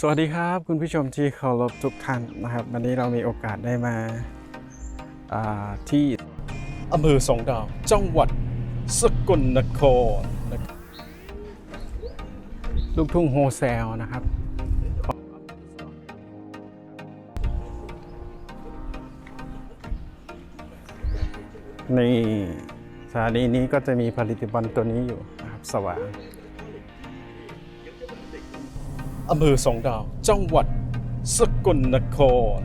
สวัสดีครับคุณผู้ชมที่เคารพทุกท่านนะครับ วันนี้เรามีโอกาสได้มาาที่อำเภอสองดาว จังหวัดสกลนครลูกทุ่งโฮเซลนะครับในสถานีนี้ก็จะมีผลิตภัณฑ์ตัวนี้อยู่นะครับสว่าง อำเภอสองดาว จังหวัดสกลนคร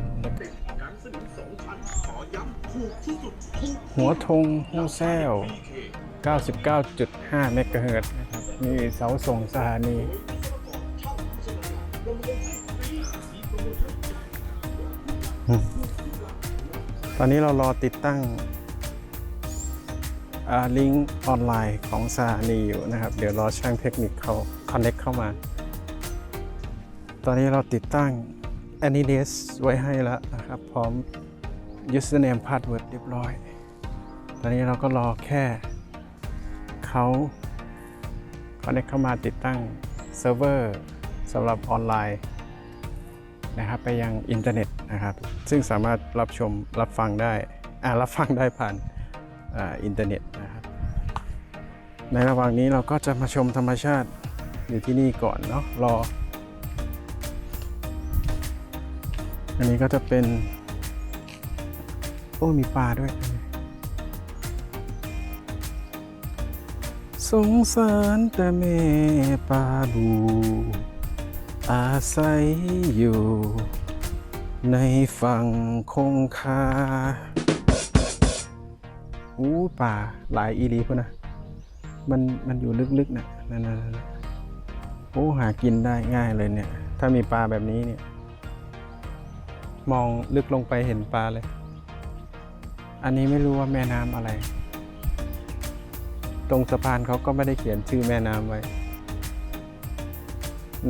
หัวธงหัวแซว99.5 เมกะเฮิรตซ์นะครับ มีเสาส่งสถานี ตอนนี้เรารอติดตั้งลิงก์ออนไลน์ของสถานีอยู่นะครับ เดี๋ยวรอช่างเทคนิคเขาคอนเน็กเข้ามา ตอนนี้เราติดตั้ง a n i d e s ไว้ให้แล้วนะครับ พร้อม username password เรียบร้อย ตอนนี้เราก็รอแค่เขาคอนเน c เข้ามาติดตั้งเซิร์ฟเวอร์สำหรับออนไลน์นะครับไปยังอินเทอร์เน็ตนะครับ ซึ่งสามารถรับชมรับฟังได้อ่ารับฟังได้ผ่านอ่าอินเทอร์เน็ตนะครับในระหว่างนี้เราก็จะมาชมธรรมชาติอยู่ที่นี่ก่อนเนาะรอ อันนี้ก็จะเป็น โอ้มีปลาด้วย สงสารแต่แม่ปลาบู อาศัยอยู่ ในฝั่งคงคาอู้ป่าหลายอีรีพุ่นะ มันมันอยู่ลึกๆนะนั่นๆๆโอ้หากินได้ง่ายเลยเนี่ย ถ้ามีปลาแบบนี้เนี่ย มองลึกลงไปเห็นปลาเลย อันนี้ไม่รู้ว่าแม่น้ำอะไร ตรงสะพานเขาก็ไม่ได้เขียนชื่อแม่น้ำไว้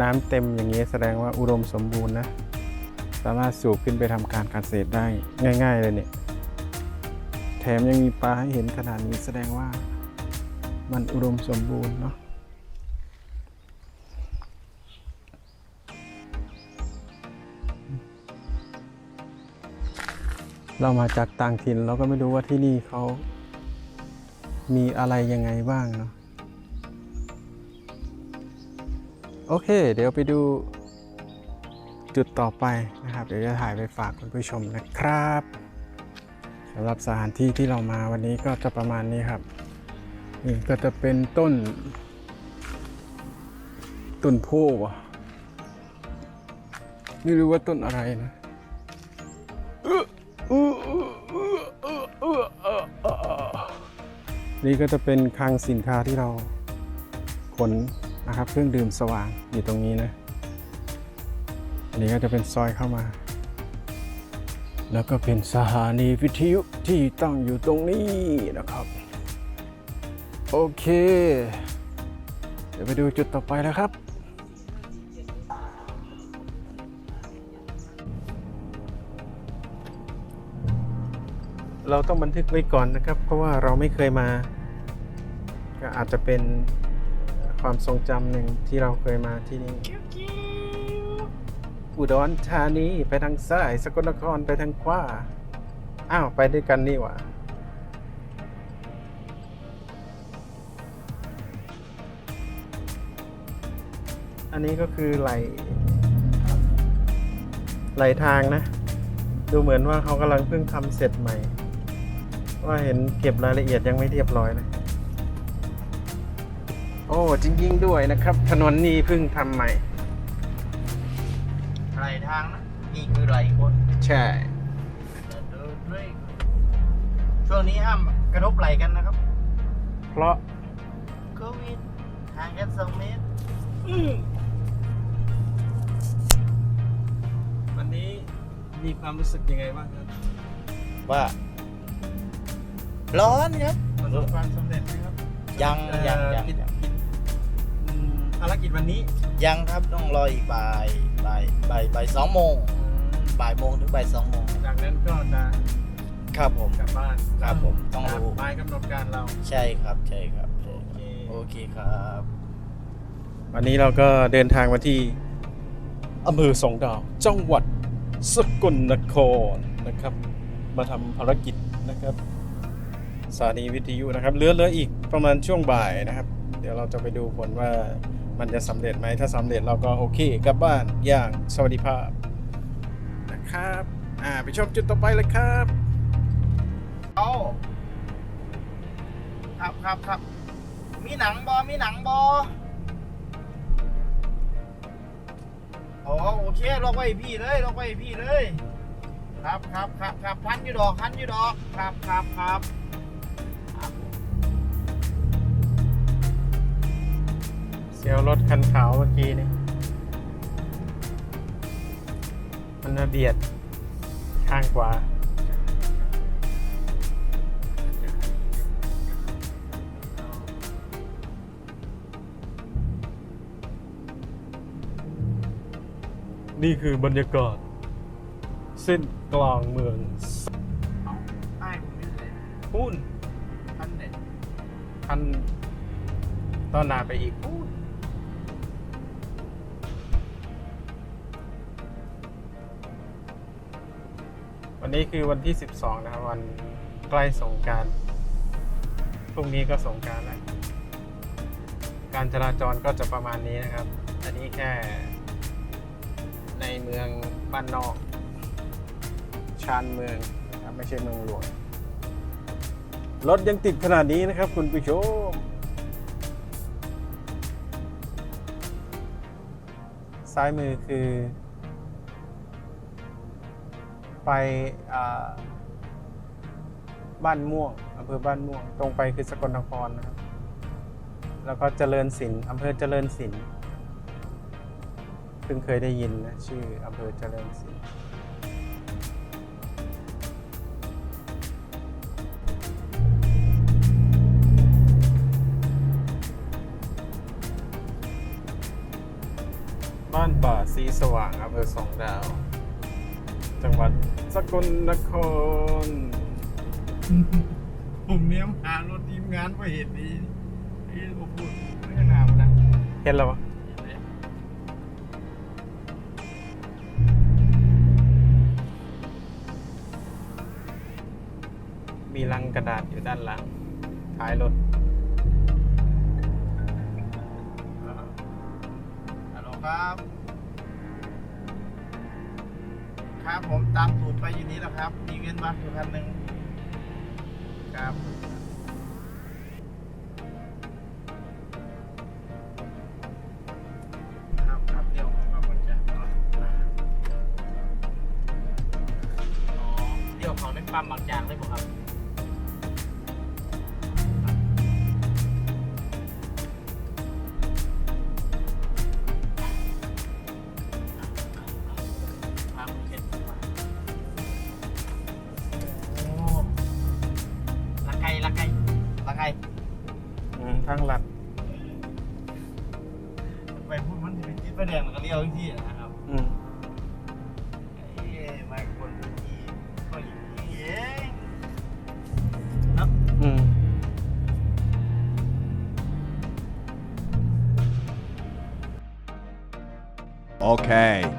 น้ำเต็มอย่างนี้แสดงว่าอุดมสมบูรณ์นะ สามารถสูบขึ้นไปทำการเกษตรได้ง่าย ๆ เลยเนี่ย แถมยังมีปลาให้เห็นขนาดนี้แสดงว่ามันอุดมสมบูรณ์เนาะ เรามาจากต่างถิ่นเราก็ไม่รู้ว่าที่นี่เขามีอะไรยังไงบ้างเนาะโอเค เดี๋ยวไปดูจุดต่อไปนะครับ เดี๋ยวจะถ่ายไปฝากคุณผู้ชมนะครับสำหรับสถานที่ที่เรามาวันนี้ก็จะประมาณนี้ครับนี่ก็จะเป็นต้น ต้นโพวะไม่รู้ว่าต้นอะไรนะ นี่ก็จะเป็นคลังสินค้าที่เราขนนะครับ เครื่องดื่มสว่างอยู่ตรงนี้นะ อันนี้ก็จะเป็นซอยเข้ามา แล้วก็เป็นสถานีวิทยุที่ตั้งอยู่ตรงนี้นะครับ โอเค เดี๋ยวไปดูจุดต่อไปแล้วครับ เราต้องบันทึกไว้ก่อนนะครับ เพราะว่าเราไม่เคยมา ก็อาจจะเป็นความทรงจำหนึ่งที่เราเคยมาที่นี่อุดรธานีไปทางซ้ายสกลนครไปทางขวาอ้าวไปด้วยกันนี่หว่าอันนี้ก็คือไหลไหลทางนะ ดูเหมือนว่าเขากำลังเพิ่งทำเสร็จใหม่ ว่าเห็นเก็บรายละเอียดยังไม่เรียบร้อยนะโอ้จริงๆด้วยนะครับ ถนนนี้เพิ่งทำใหม่ ไหลทางนะนี่คือไหลคนใช่เดินด้วยช่วงนี้ห้ามกระทบไหลกันนะครับเพราะโควิดห่างกันสองเมตรวันนี้มีความรู้สึกยังไงบ้างครับ ว่า ร้อนครับประสบความสำเร็จไหมครับยังยังเอ่อยังกิจกิจอืมภารกิจวันนี้ยังครับต้องรออีกบ่ายบ่ายบ่ายบ่ายสองโมงบ่ายโมงถึงบ่ายสองโมงจากนั้นก็จะครับผมกลับบ้านครับผมต้องรู้หมายกำหนดการเราใช่ครับใช่ครับใช่โอครับเคโอเคครับ วันนี้เราก็เดินทางมาที่อำเภอสองดาวจังหวัดสกลนครนะครับ มาทำภารกิจนะครับ สถานีวิทยุนะครับเหลือเหลืออีกประมาณช่วงบ่ายนะครับ เดี๋ยวเราจะไปดูผลว่ามันจะสำเร็จไหมถ้าสำเร็จเราก็โอเคกลับบ้านอย่างสวัสดิภาพนะครับอ่าไปชมจุดต่อไปเลยครับเอาครับครับครับมีหนังบอมีหนังบออ๋อโอเคลอกไว้พี่เลยลอกไว้พี่เลย ครับครับครับครับพันอยู่ดอกพันอยู่ดอก ครับครับครับ เสียวรถคันขาวเมื่อกี้นี่มันมาเบียดข้างขวานี่คือบรรยากาศเส้นกลางเมืองใต้ผมไม่เลยพูนพันเด็ดคันต้อนหนาไปอีกพูน นี้คือวันที่ 12 นะครับ วันใกล้สงการพรุ่งนี้ก็สงการแล้วการจราจรก็จะประมาณนี้นะครับ อันนี้แค่ ในเมืองบ้านนอก ชานเมืองนะครับไม่ใช่เมืองหลวงรถยังติดขนาดนี้นะครับ คุณผู้ชม ซ้ายมือคือ ไปบ้านม่วงอำเภอบ้านม่วง ตรงไปคือสกลนครนะครับ แล้วก็เจริญศิลป์อำเภอเจริญศิลป์เพิ่งเคยได้ยินนะชื่ออำเภอเจริญศิลป์บ้านป่าสีสว่างอำเภอสองดาว จังหวัด สกลนคร ผมเนี้ยหารถทีมงานไปเห็นดีนี่โอ้โหไม่นานนะเห็นแล้ววะมีลังกระดาษอยู่ด้านหลังท้ายรถฮัลโหลครับ ครับผมตามสูตรไปอยู่นี้แล้วครับ มีเวียนมาอยู่พันหนึ่งครับครับเดี๋ยวผมมาบริจาคก่อนอ๋อเดี๋ยวเขาในปั๊มบางจากเลยผมครับ อืมทั้งหลัดไปพูดมันจะเป็นจิตประแดงแล้วก็เลี้ยวที่นะครับอืมเอ้ยมาคนที่ก็อยู่ที่เองเนาะอืม Okay.